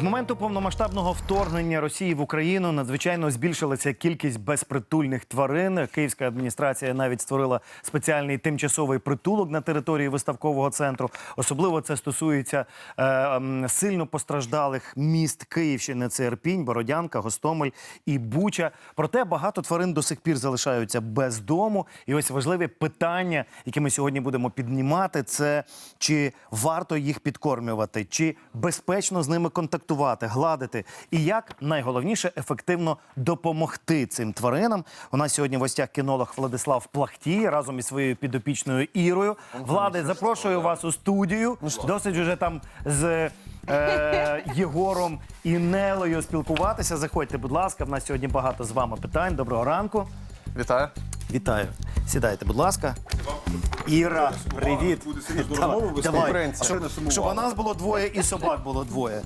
З моменту повномасштабного вторгнення Росії в Україну надзвичайно збільшилася кількість безпритульних тварин. Київська адміністрація навіть створила спеціальний тимчасовий притулок на території виставкового центру. Особливо це стосується е, сильно постраждалих міст Київщини. Це Ірпінь, Бородянка, Гостомель і Буча. Проте багато тварин до сих пір залишаються без дому. І ось важливе питання, яке ми сьогодні будемо піднімати, це чи варто їх підкормлювати, чи безпечно з ними контактувати, гладити, і як найголовніше ефективно допомогти цим тваринам. У нас сьогодні в гостях кінолог Владислав Плахтій разом із своєю підопічною Ірою. Влади, запрошую вас у студію. Досить уже там з. Е, Єгором і Нелою спілкуватися. Заходьте, будь ласка. В нас сьогодні багато з вами питань. Доброго ранку. Вітаю. Вітаю. Сідайте, будь ласка. Іра, привіт. Давай, давай. Конкуренція. Щоб, щоб у нас було двоє і собак було двоє.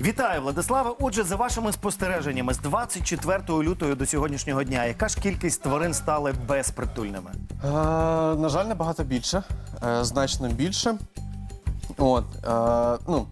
Вітаю, Владиславе. Отже, за вашими спостереженнями, з 24 лютого до сьогоднішнього дня, яка ж кількість тварин стали безпритульними? Е, на жаль, набагато більше, е, значно більше. От, е, ну,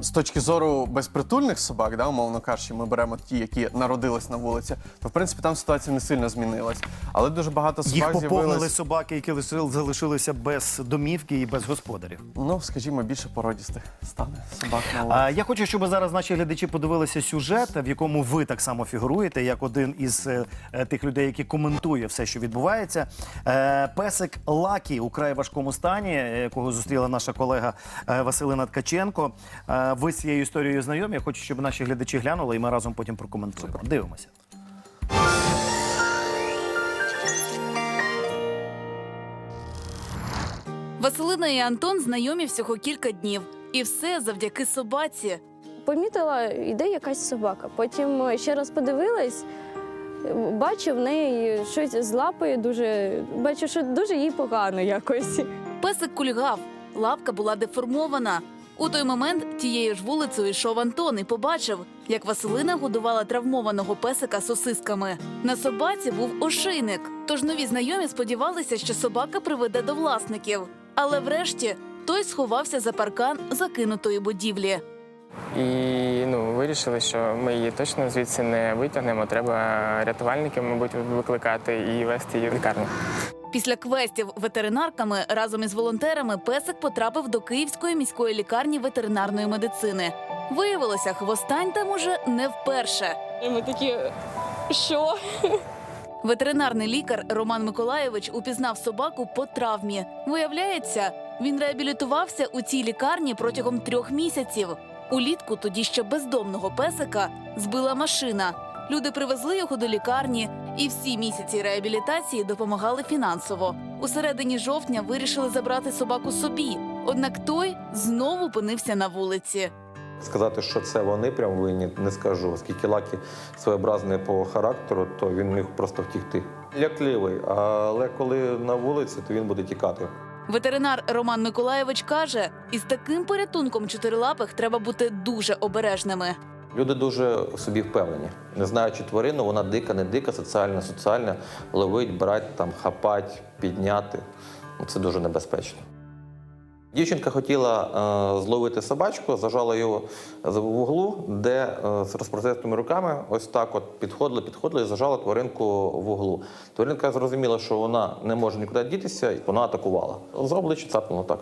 з точки зору безпритульних собак, да, умовно кажучи, ми беремо ті, які народились на вулиці, то в принципі там ситуація не сильно змінилась. Але дуже багато Їх собак поповнили з'явилось, собаки, які лишили- залишилися без домівки і без господарів. ну, скажімо, більше породістих стане собак на вулиці. А, я хочу, щоб зараз наші глядачі подивилися сюжет, в якому ви так само фігуруєте, як один із е, е, тих людей, які коментує все, що відбувається. Е, песик Лакі у край важкому стані, е, якого зустріла наша колега е, Василина Ткаченко. Е, ви з цією історією знайомі. Я хочу, щоб наші глядачі глянули, і ми разом потім прокоментуємо. Дивимося. Василина і Антон знайомі всього кілька днів, і все завдяки собаці. Помітила, йде якась собака. Потім е, ще раз подивилась, е, бачу в неї щось з лапою дуже. Бачу, що дуже їй погано якось. Песик кульгав, лапка була деформована. У той момент тією ж вулицею йшов Антон і побачив, як Василина годувала травмованого песика сосисками. На собаці був ошийник, тож нові знайомі сподівалися, що собака приведе до власників. Але врешті той сховався за паркан закинутої будівлі. І ну, вирішили, що ми її точно звідси не витягнемо. Треба рятувальників, мабуть, викликати і вести її в лікарню. Після квестів ветеринарками разом із волонтерами песик потрапив до Київської міської лікарні ветеринарної медицини. Виявилося, хвостань там уже не вперше. Ми такі, що? Ветеринарний лікар Роман Миколаєвич упізнав собаку по травмі. Виявляється, він реабілітувався у цій лікарні протягом трьох місяців. Улітку тоді ще бездомного песика збила машина. Люди привезли його до лікарні, і всі місяці реабілітації допомагали фінансово. У середині жовтня вирішили забрати собаку собі. Однак той знову опинився на вулиці. Сказати, що це вони прям винні, не скажу. Оскільки Лакі своєобразний по характеру, то він міг просто втікти. Лякливий, але коли на вулиці, то він буде тікати. Ветеринар Роман Миколаєвич каже: із таким порятунком чотирилапих треба бути дуже обережними. Люди дуже в собі впевнені. Не знаючи тварину, вона дика, не дика, соціальна, соціальна, ловить, брать, там, хапать, підняти. Ну, Це дуже небезпечно. Дівчинка хотіла е, зловити собачку, зажала його в углу, де е, з розпростертими руками ось так от підходили, підходили і зажала тваринку в углу. Тваринка зрозуміла, що вона не може нікуди дітися, і вона атакувала. За обличчя цапнула так.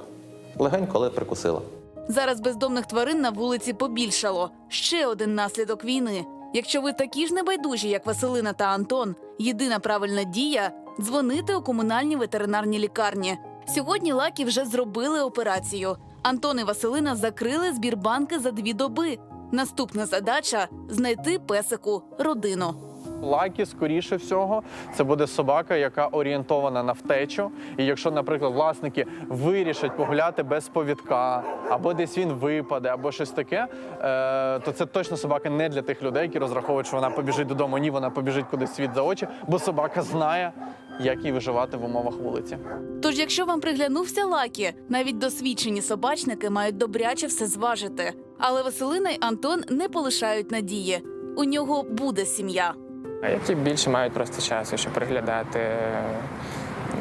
Легенько, але прикусила. Зараз бездомних тварин на вулиці побільшало. Ще один наслідок війни. Якщо ви такі ж небайдужі, як Василина та Антон, єдина правильна дія дзвонити у комунальні ветеринарні лікарні. Сьогодні лакі вже зробили операцію. Антон і Василина закрили збір банки за дві доби. Наступна задача знайти песику родину. Лакі, скоріше всього, це буде собака, яка орієнтована на втечу. І якщо, наприклад, власники вирішать погуляти без повідка, або десь він випаде, або щось таке, е, то це точно собака не для тих людей, які розраховують, що вона побіжить додому. Ні, вона побіжить кудись світ за очі, бо собака знає, як їй виживати в умовах вулиці. Тож, якщо вам приглянувся лакі, навіть досвідчені собачники мають добряче все зважити. Але Василина й Антон не полишають надії. У нього буде сім'я. А які більше мають просто часу, щоб приглядати,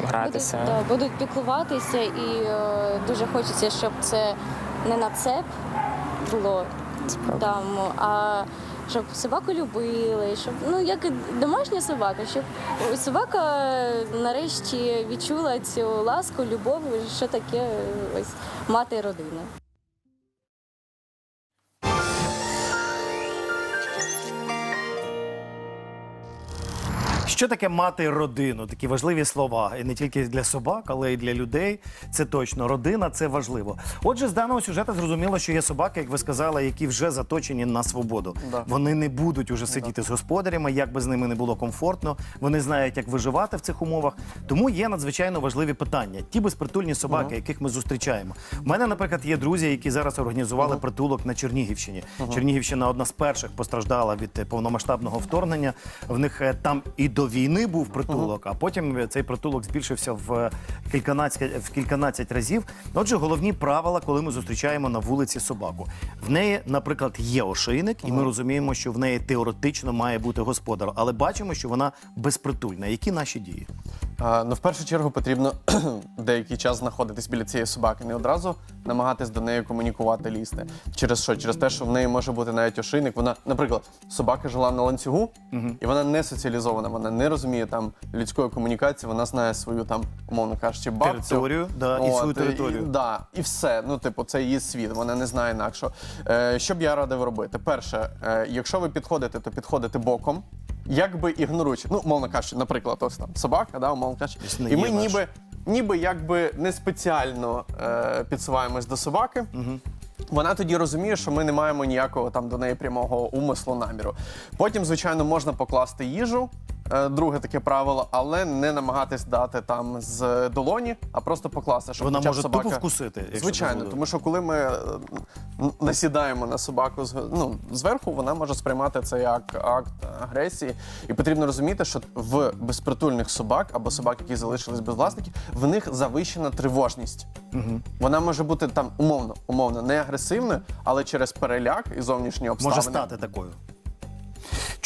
гратися. Будуть, да, будуть піклуватися і е, дуже хочеться, щоб це не на цеп було там, а щоб собаку любили, щоб ну як і домашня собака, щоб собака е, нарешті відчула цю ласку, любов, що таке е, ось мати родину. Що таке мати родину? Такі важливі слова. І не тільки для собак, але й для людей. Це точно родина, це важливо. Отже, з даного сюжету зрозуміло, що є собаки, як ви сказали, які вже заточені на свободу. Да. Вони не будуть уже сидіти з господарями, як би з ними не було комфортно. Вони знають, як виживати в цих умовах. Тому є надзвичайно важливі питання. Ті безпритульні собаки, яких ми зустрічаємо. У мене, наприклад, є друзі, які зараз організували притулок на Чернігівщині. Чернігівщина одна з перших постраждала від е, повномасштабного вторгнення. В них е, там і до війни був притулок, а потім цей притулок збільшився в кільканадцять в кільканадцять разів. Отже, головні правила, коли ми зустрічаємо на вулиці собаку. В неї, наприклад, є ошейник, і ми розуміємо, що в неї теоретично має бути господар, але бачимо, що вона безпритульна. Які наші дії? А, ну, в першу чергу потрібно деякий час знаходитись біля цієї собаки, не одразу намагатись до неї комунікувати, лізти. Через що? Через те, що в неї може бути навіть ошийник. Вона, наприклад, собака жила на ланцюгу, і вона не соціалізована, вона не розуміє там людської комунікації, вона знає свою там, умовно кажучи, бабцю. Територію, да, і свою територію. І, да, і все. Ну, типу, це її світ, вона не знає інакшого. Е, що б я радив робити? Перше, е, якщо ви підходите, то підходите боком. Як би ігноруючи, ну, мовно кажучи, наприклад, ось там собака, да, умовно кажучи, Ось і ми наш. ніби, ніби якби не спеціально е, підсуваємось до собаки. Вона тоді розуміє, що ми не маємо ніякого там до неї прямого умислу наміру. Потім, звичайно, можна покласти їжу. Е, Друге таке правило, але не намагатись дати там з долоні, а просто покласти, щоб Вона хоча б може собака... тупо вкусити, якщо Звичайно, дозволити. тому що коли ми е, н- насідаємо на собаку з- ну, зверху, вона може сприймати це як акт агресії. І потрібно розуміти, що в безпритульних собак або собак, які залишились без власників, в них завищена тривожність. Вона може бути там умовно, умовно не агресивною, але через переляк і зовнішні обставини. може стати такою.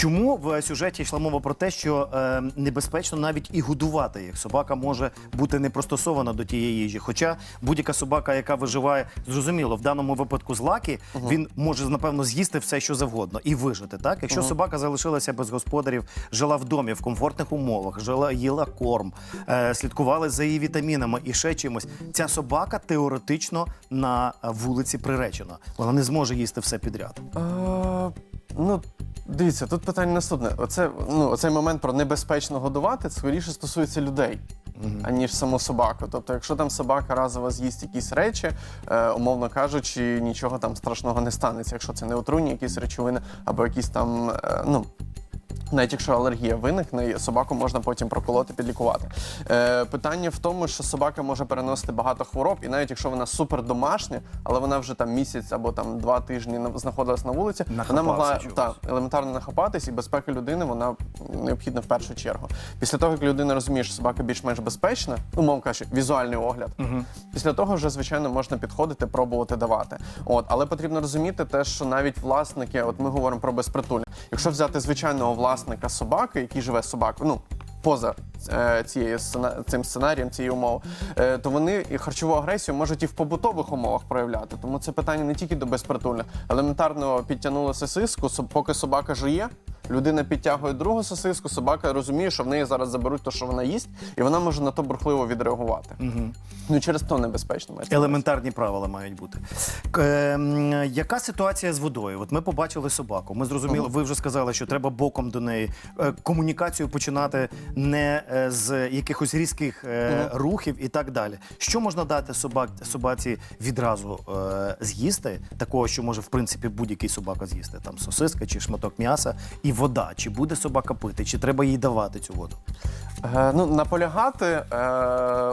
Чому в сюжеті йшла мова про те, що е, небезпечно навіть і годувати їх? Собака може бути не пристосована до тієї їжі. Хоча будь-яка собака, яка виживає, зрозуміло, в даному випадку з лаки, він може напевно з'їсти все, що завгодно, і вижити. Так, якщо собака залишилася без господарів, жила в домі в комфортних умовах, жила, їла корм, е, слідкували за її вітамінами і ще чимось. Ця собака теоретично на е, вулиці приречена. Вона не зможе їсти все підряд. Е, ну, дивіться, тут питання наступне. Оце, ну, оцей момент про небезпечно годувати скоріше стосується людей. Аніж саму собаку. Тобто, якщо там собака разово з'їсть якісь речі, е, умовно кажучи, нічого там страшного не станеться, якщо це не отруйні якісь речовини або якісь там, е, ну. Навіть якщо алергія виникне, собаку можна потім проколоти, підлікувати. Е, питання в тому, що собака може переносити багато хвороб, і навіть якщо вона супер домашня, але вона вже там місяць або там два тижні на- знаходилась на вулиці, вона могла чогось. та, елементарно нахапатись, і безпека людини вона необхідна в першу чергу. Після того, як людина розуміє, що собака більш-менш безпечна, ну, мов кажучи, візуальний огляд. Після того вже, звичайно, можна підходити, пробувати давати. От, але потрібно розуміти те, що навіть власники, от ми говоримо про безпритульне. Якщо взяти звичайного власника собаки, який живе з собакою, ну. Поза е, цією цим сценарієм, цією умовою, е, то вони і харчову агресію можуть і в побутових умовах проявляти. Тому це питання не тільки до безпритульних. Елементарно підтягнули сосиску, со- поки собака жує, людина підтягує другу сосиску, собака розуміє, що в неї зараз заберуть те, що вона їсть, і вона може на то бурхливо відреагувати. Ну через то небезпечно. Елементарні правила мають бути. Ем, яка ситуація з водою? От ми побачили собаку. Ми зрозуміли, ви вже сказали, що треба боком до неї е, комунікацію починати не е, з якихось різких е, рухів і так далі. Що можна дати собак, собаці відразу е, з'їсти, такого, що може в принципі будь-який собака з'їсти? Там сосиска чи шматок м'яса, і вода. Чи буде собака пити, чи треба їй давати цю воду? Е, ну, наполягати е,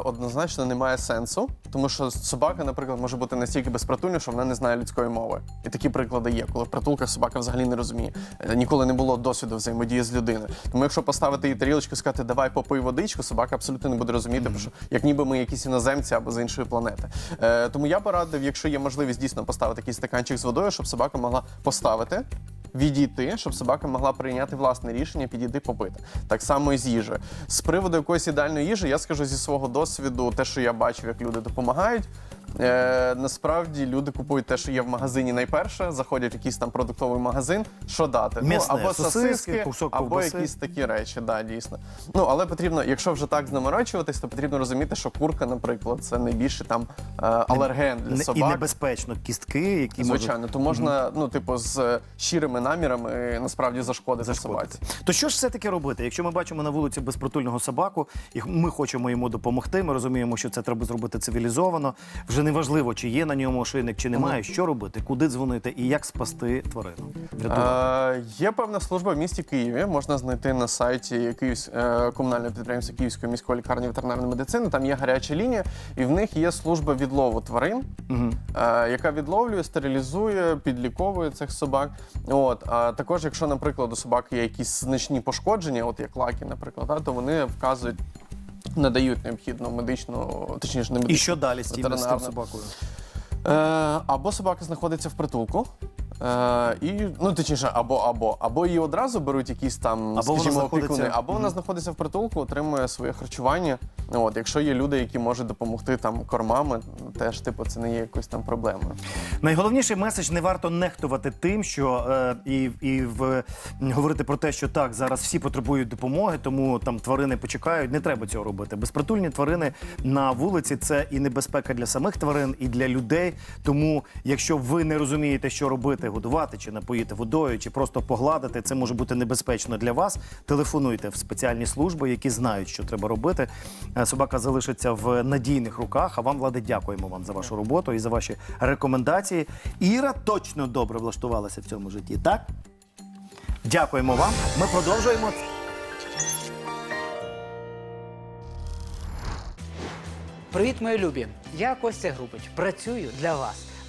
однозначно немає сенсу, тому що собака, наприклад, може бути настільки безпритульна, що вона не знає людської мови. І такі приклади є, коли в притулках собака взагалі не розуміє. Е, ніколи не було досвіду взаємодії з людиною. Тому якщо поставити їй тарілочку і сказати, давай попий водичку, собака абсолютно не буде розуміти, mm що як ніби ми якісь іноземці або з іншої планети. Е, тому я би радив, якщо є можливість дійсно поставити якийсь стаканчик з водою, щоб собака могла поставити. Відійти, щоб собака могла прийняти власне рішення, підійти попити. Так само і з їжею. З приводу якоїсь ідеальної їжі, я скажу зі свого досвіду, те, що я бачив, як люди допомагають. Е, насправді люди купують те, що є в магазині найперше, заходять в якийсь там продуктовий магазин, що дати? М'ясне, ну, або сосиски, сосиски, кусок або ковбаси. якісь такі речі, да, дійсно. Ну, але потрібно, якщо вже так знаморочуватись, то потрібно розуміти, що курка, наприклад, це найбільший там е, алерген для Не- І собак. небезпечно кістки, які Звичайно, то можна, ну, типу, з е, щирими намірами е, насправді зашкодити, можуть зашкодити. собаці. То що ж все таки робити? Якщо ми бачимо на вулиці безпритульного собаку, і ми хочемо йому допомогти, ми розуміємо, що це треба зробити цивілізовано. Вже не важливо, чи є на ньому ошейник, чи немає. Що робити, куди дзвонити і як спасти тварину. Е, є певна служба в місті Києві. Можна знайти на сайті Київсь, е, комунального підприємства Київської міської лікарні ветеринарної медицини. Там є гаряча лінія, і в них є служба відлову тварин, е, яка відловлює, стерилізує, підліковує цих собак. От а також, якщо, наприклад, у собаки є якісь значні пошкодження, от як лаки, наприклад, да, то вони вказують. Надають необхідну медичну, точніше, не медичну, І що далі з тим, з тим ветеринарну. собакою? Е, або собака знаходиться в притулку. Е, і, ну, точніше, або, або, або її одразу беруть якісь там, Або вона скажімо, знаходиться- опікуни, або вона знаходиться в притулку, отримує своє харчування. От, якщо є люди, які можуть допомогти там кормами, теж типу це не є якоюсь там проблемою. Найголовніший меседж не варто нехтувати тим, що е, і, і в, говорити про те, що так зараз всі потребують допомоги, тому там тварини почекають. Не треба цього робити. Безпритульні тварини на вулиці це і небезпека для самих тварин, і для людей. Тому, якщо ви не розумієте, що робити, годувати чи напоїти водою, чи просто погладити, це може бути небезпечно для вас. Телефонуйте в спеціальні служби, які знають, що треба робити. Е, Собака залишиться в надійних руках. А вам, влади, дякуємо вам за вашу роботу і за ваші рекомендації. Іра точно добре влаштувалася в цьому житті. Так? Дякуємо вам. Ми продовжуємо. Привіт, мої любі! Я Костя Грубич. Працюю для вас.